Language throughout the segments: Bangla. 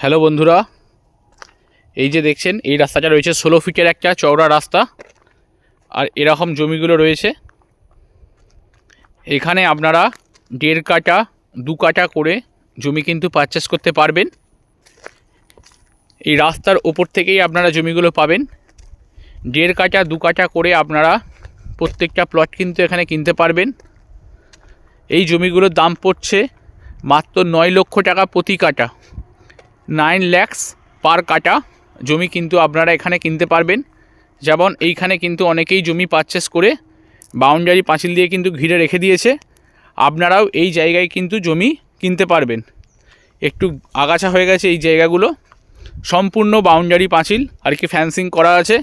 হ্যালো বন্ধুরা, এই যে দেখছেন, এই রাস্তাটা রয়েছে ষোলো ফিটের একটা চওড়া রাস্তা, আর এরকম জমিগুলো রয়েছে। এখানে আপনারা দেড় কাটা দু কাটা করে জমি কিন্তু পারচেস করতে পারবেন। এই রাস্তার ওপর থেকেই আপনারা জমিগুলো পাবেন। দেড় কাটা দু কাটা করে আপনারা প্রত্যেকটা প্লট কিন্তু এখানে কিনতে পারবেন। এই জমিগুলোর দাম পড়ছে মাত্র নয় লক্ষ টাকা প্রতি কাটা নাইন ল্যাক্স পার কাটা জমি কিন্তু আপনারা এখানে কিনতে পারবেন। যেমন এইখানে কিন্তু অনেকেই জমি পারচেস করে বাউন্ডারি পাঁচিল দিয়ে কিন্তু ঘিরে রেখে দিয়েছে। আপনারাও এই জায়গায় কিন্তু জমি কিনতে পারবেন। একটু আগাছা হয়ে গেছে এই জায়গাগুলো। সম্পূর্ণ বাউন্ডারি পাঁচিল, আর কি ফ্যান্সিং করা আছে।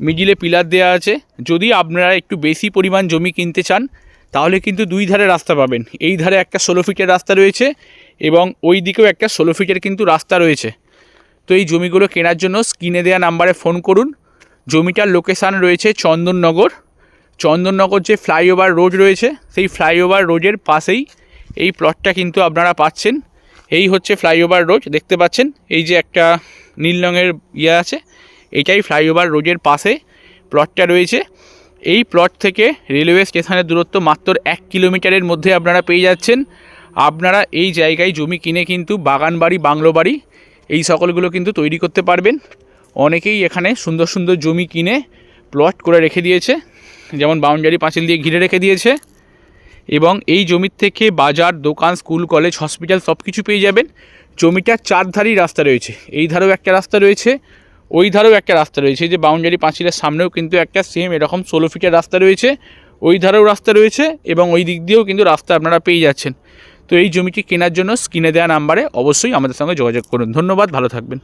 মিডিলে পিলার দেওয়া আছে। যদি আপনারা একটু বেশি পরিমাণ জমি কিনতে চান, তাহলে কিন্তু দুই ধারে রাস্তা পাবেন। এই ধারে একটা ষোলো ফিটের রাস্তা রয়েছে। এবং ওই দিকেও একটা ষোলো ফিটের কিন্তু রাস্তা রয়েছে। তো এই জমিগুলো কেনার জন্য স্ক্রিনে দেওয়া নাম্বারে ফোন করুন। জমিটার লোকেশান রয়েছে চন্দননগর। চন্দননগর যে ফ্লাইওভার রোড রয়েছে, সেই ফ্লাইওভার রোডের পাশেই এই প্লটটা কিন্তু আপনারা পাচ্ছেন। এই হচ্ছে ফ্লাইওভার রোড দেখতে পাচ্ছেন? এই যে একটা নীল রঙের ইয়ে আছে, এটাই ফ্লাইওভার রোডের পাশে প্লটটা রয়েছে। এই প্লট থেকে রেলওয়ে স্টেশনের দূরত্ব মাত্র এক কিলোমিটারের মধ্যে আপনারা পেয়ে যাচ্ছেন। আপনারা এই জায়গায় জমি কিনে কিন্তু বাগান বাড়ি, বাংলো বাড়ি, এই সকলগুলো কিন্তু তৈরি করতে পারবেন। অনেকেই এখানে সুন্দর সুন্দর জমি কিনে প্লট করে রেখে দিয়েছে, যেমন বাউন্ডারি পাঁচিল দিয়ে ঘিরে রেখে দিয়েছে এবং এই জমির থেকে বাজার, দোকান, স্কুল, কলেজ, হসপিটাল সব কিছু পেয়ে যাবেন। জমিটার চারধারেই রাস্তা রয়েছে। এই ধারেও একটা রাস্তা রয়েছে, ওই ধারেও একটা রাস্তা রয়েছে। যে বাউন্ডারি পাঁচিলের সামনেও কিন্তু একটা সেম এরকম ষোলো ফিটের রাস্তা রয়েছে, ওই ধারেও রাস্তা রয়েছে এবং ওই দিক দিয়েও কিন্তু রাস্তা আপনারা পেয়ে যাচ্ছেন। তো এই জমিটি কেনার জন্য স্ক্রিনে দেওয়া নাম্বারে অবশ্যই আমাদের সঙ্গে যোগাযোগ করুন। ধন্যবাদ, ভালো থাকবেন।